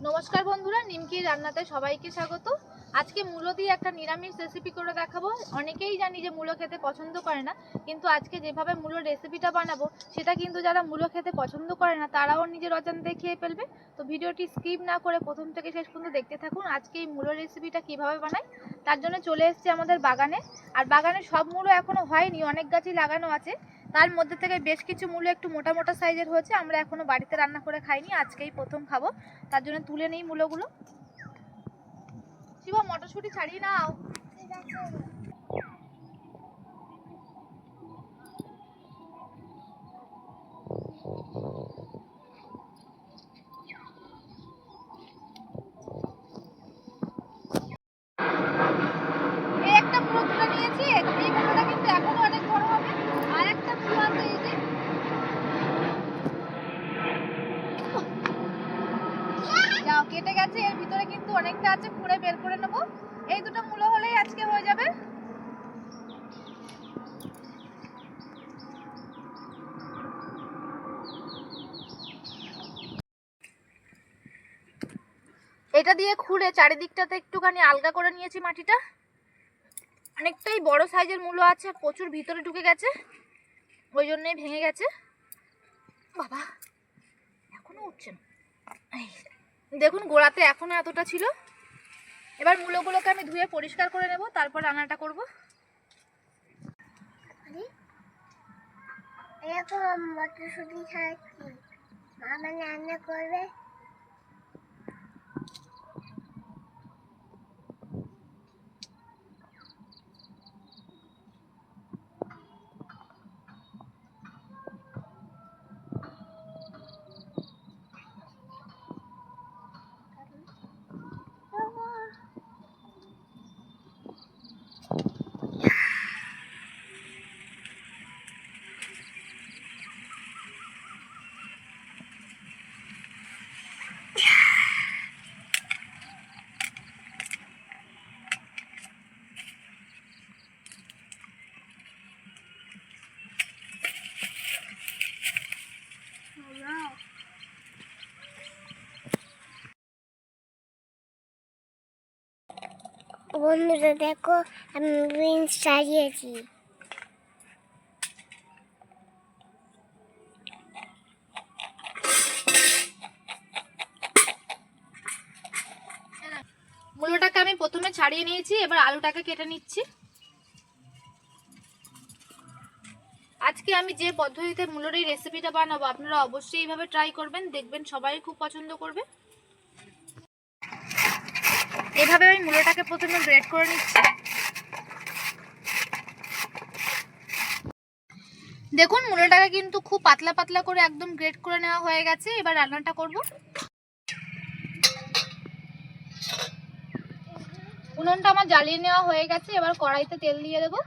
নমস্কার বন্ধুরা, নিমকি রান্নাতে সবাইকে স্বাগত। আজকে মূলো দিয়ে একটা নিরামিষ রেসিপি করে দেখাবো। অনেকেই জানি যে মূলো খেতে পছন্দ করে না, কিন্তু আজকে যেভাবে মূলোর রেসিপিটা বানাবো, সেটা কিন্তু যারা মূলো খেতে পছন্দ করে না, তারাও নিজের অজান্তে খেয়ে ফেলবে। তো ভিডিওটি স্কিপ না করে প্রথম থেকে শেষ পর্যন্ত দেখতে থাকুন আজকে এই মূলো রেসিপিটা কীভাবে বানাই। তার জন্য চলে এসছে আমাদের বাগানে। আর বাগানে সব মূলো এখনও হয়নি, অনেক গাছই লাগানো আছে। তার মধ্যে থেকে বেশ কিছু মূল্য একটু মোটা মোটা সাইজের হয়েছে, আমরা এখনও বাড়িতে রান্না করে খাইনি, আজকেই প্রথম খাব। তার জন্য তুলে নেই মূলগুলো শিবা মটরশুঁটি ছাড়িয়ে নাও এই একটা মূলো তুলে নিয়েছি এই মূলোটা কিন্তু এখনও অনেক বড় হবে আর একটা মূলো আছে এই যে যাও কেটে গেছে এর ভিতরে কিন্তু অনেকটা আছে, খুঁড়ে বের করে নেব। এই দুটো মূলো হলেই আজকে হয়ে যাবে। এটা দিয়ে খুঁড়ে চারিদিকটাতে একটুখানি আলগা করে নিয়েছি মাটিটা। অনেকটাই বড় সাইজের মূলো আছে, প্রচুর ভিতরে ঢুকে গেছে। ওই জন্যই ভেঙে গেছে। বাবা, এখনও উঠছে না। দেখুন, গোড়াতে এখনও এতটা ছিল। এবার মূলগুলোকে আমি ধুয়ে পরিষ্কার করে নেব, তারপর রান্নাটা করব। এরকম মটরশুঁটি খাচ্ছি মামা রান্না করবে? বন্ধুরা, দেখো আমি বিনস সাজিয়েছি। মূলোটাকে আমি প্রথমে ছাড়িয়ে নিয়েছি, এবার আলুটাকে কেটে নিচ্ছি। আজকে আমি যে পদ্ধতিতে মূলোর এই রেসিপিটা বানাবো, আপনারা অবশ্যই এইভাবে ট্রাই করবেন, দেখবেন সবাই খুব পছন্দ করবে। এভাবে আমি মূলোটাকে প্রথমে গ্রেড করে নিচ্ছি। দেখুন, মূলোটাকে কিন্তু খুব পাতলা পাতলা করে একদম গ্রেড করে নেওয়া হয়ে গেছে। এবার রান্নাটা করব। উনুনটা আমার জ্বালিয়ে নেওয়া হয়ে গেছে। এবার কড়াইতে তেল দিয়ে দেবো।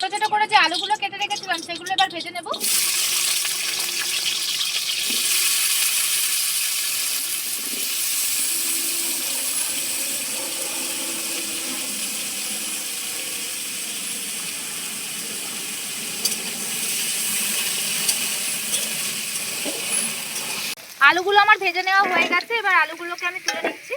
ছোট ছোট করে যে আলুগুলো কেটে রেখেছিলাম, সেগুলো এবার ভেজে নেব। আলুগুলো আমার ভেজে নেওয়া হয়ে গেছে এবার আলুগুলোকে আমি তুলে নিচ্ছি।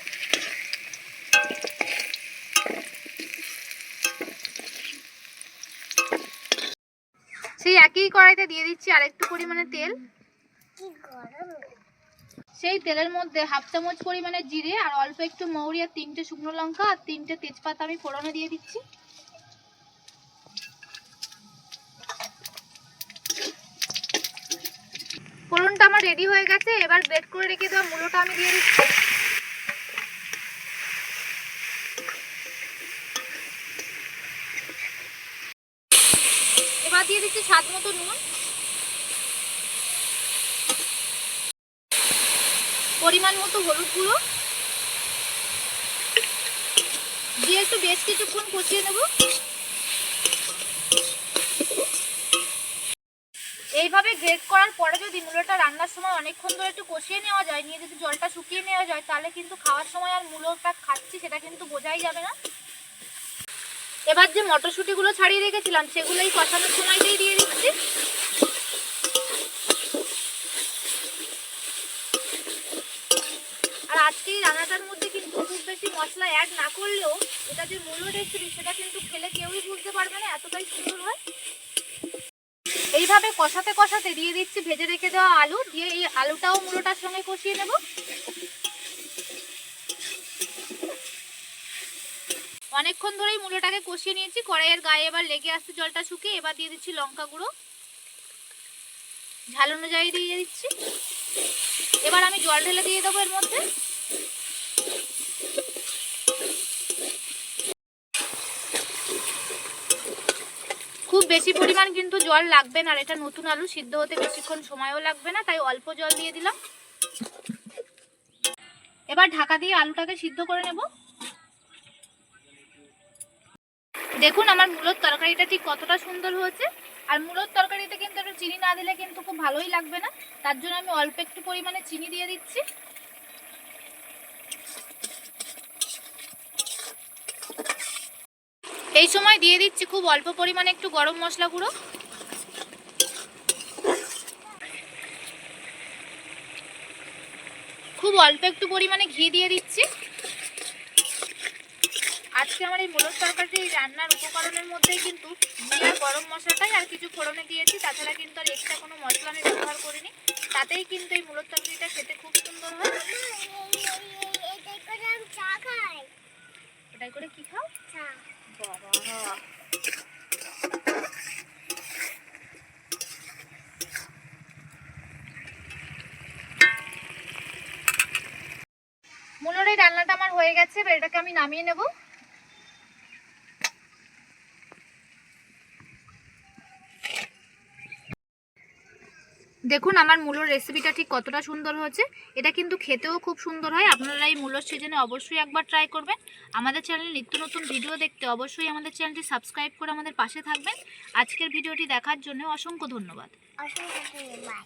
সেই একই কড়াইতে দিয়ে দিচ্ছি আরেকটু পরিমাণে তেল। সেই তেলের মধ্যে হাফ চামচ পরিমাণে জিরে আর অল্প একটু মৌরি আর তিনটে শুকনো লঙ্কা আর তিনটে তেজপাতা আমি ফোড়নে দিয়ে দিচ্ছি। ফোড়নটা আমার রেডি হয়ে গেছে। এবার গ্রেট করে রেখে দেওয়া মূলোটা আমি দিয়ে দিচ্ছি। এবার দিয়ে দিচ্ছি স্বাদ মতো নুন। পরিমাণ মতো হলুদ গুঁড়ো। দিয়ে একটু বেশ কিছুক্ষণ কষিয়ে নেব। এইভাবে গ্রেট করার পরে যদি মূলোটা রান্নার সময় অনেকক্ষণ ধরে একটু কষিয়ে নেওয়া যায়, নিয়ে যদি জলটা শুকিয়ে নেওয়া যায়, তাহলে কিন্তু খাওয়ার সময় আর মূলোটা খাচ্ছি সেটা কিন্তু বোঝাই যাবে না। এবার যে মটরশুঁটিগুলো ছাড়িয়ে রেখেছিলাম সেগুলো এই কষানোর সময়টাই দিয়ে দিচ্ছি। আর আজকে এই রান্নাটার মধ্যে কিন্তু খুব বেশি মশলা অ্যাড না করলেও, এটা যে মূল্য রেসিপি সেটা কিন্তু খেলে কেউই বুঝতে পারবে না এতটাই সুন্দর হয়। এইভাবে কষাতে কষাতে দিয়ে দিচ্ছি, ভেজে রেখে দেওয়া আলু, দিয়ে এই আলুটাও মূলোটার সঙ্গে কষিয়ে নেব। অনেকক্ষণ ধরেই মূলোটাকে কষিয়ে নিয়েছি, কড়াইয়ের গায়ে এবার লেগে আসছে জলটা শুকিয়ে, এবার দিয়ে দিচ্ছি লঙ্কা গুঁড়ো। ঝাল অনুযায়ী দিয়ে দিচ্ছি। এবার আমি জল ঢেলে দিয়ে দেবো এর মধ্যে। বেশি পরিমাণ কিন্তু জল লাগবে না, আর এটা নতুন আলু, সিদ্ধ হতে বেশিক্ষণ সময়ও লাগবে না, তাই অল্প জল দিয়ে দিলাম। এবার ঢাকা দিয়ে আলুটাকে সিদ্ধ করে নেব। দেখুন আমার মূলোর তরকারিটা ঠিক কতটা সুন্দর হয়েছে, আর মূলোর তরকারিতে কিন্তু একটু চিনি না দিলে কিন্তু খুব ভালোই লাগবে না, তার জন্য আমি অল্প একটু পরিমাণে চিনি দিয়ে দিচ্ছি। এই সময় দিয়ে দিচ্ছি খুব অল্প পরিমাণে একটু গরম মশলা গুঁড়ো। খুব অল্প একটু পরিমাণে ঘি দিয়ে দিচ্ছি। আজকে আমার এই মূলর তরকারি রান্নার উপকরণের মধ্যে কিন্তু আর গরম মশলাটাই আর কিছু ফোড়নে দিয়েছি তাছাড়া কিন্তু আর এক্সট্রা কোনো মশলা আমি ব্যবহার করিনি। তাতেই কিন্তু এই মূলর তরকারিটা খেতে খুব সুন্দর হয়। এটাই করে কি খাও? চা বাবা মূলর এই রান্নাটা আমার হয়ে গেছে, এবার এটাকে আমি নামিয়ে নেব। দেখুন, আমার মূলোর রেসিপিটা ঠিক কতটা সুন্দর হয়েছে। এটা কিন্তু খেতেও খুব সুন্দর হয়। আপনারা এই মূলোর সিজনে অবশ্যই একবার ট্রাই করবেন। আমাদের চ্যানেলে নিত্য নতুন ভিডিও দেখতে অবশ্যই আমাদের চ্যানেলটি সাবস্ক্রাইব করে আমাদের পাশে থাকবেন। আজকের ভিডিওটি দেখার জন্য অসংখ্য ধন্যবাদ। অসংখ্য ধন্যবাদ।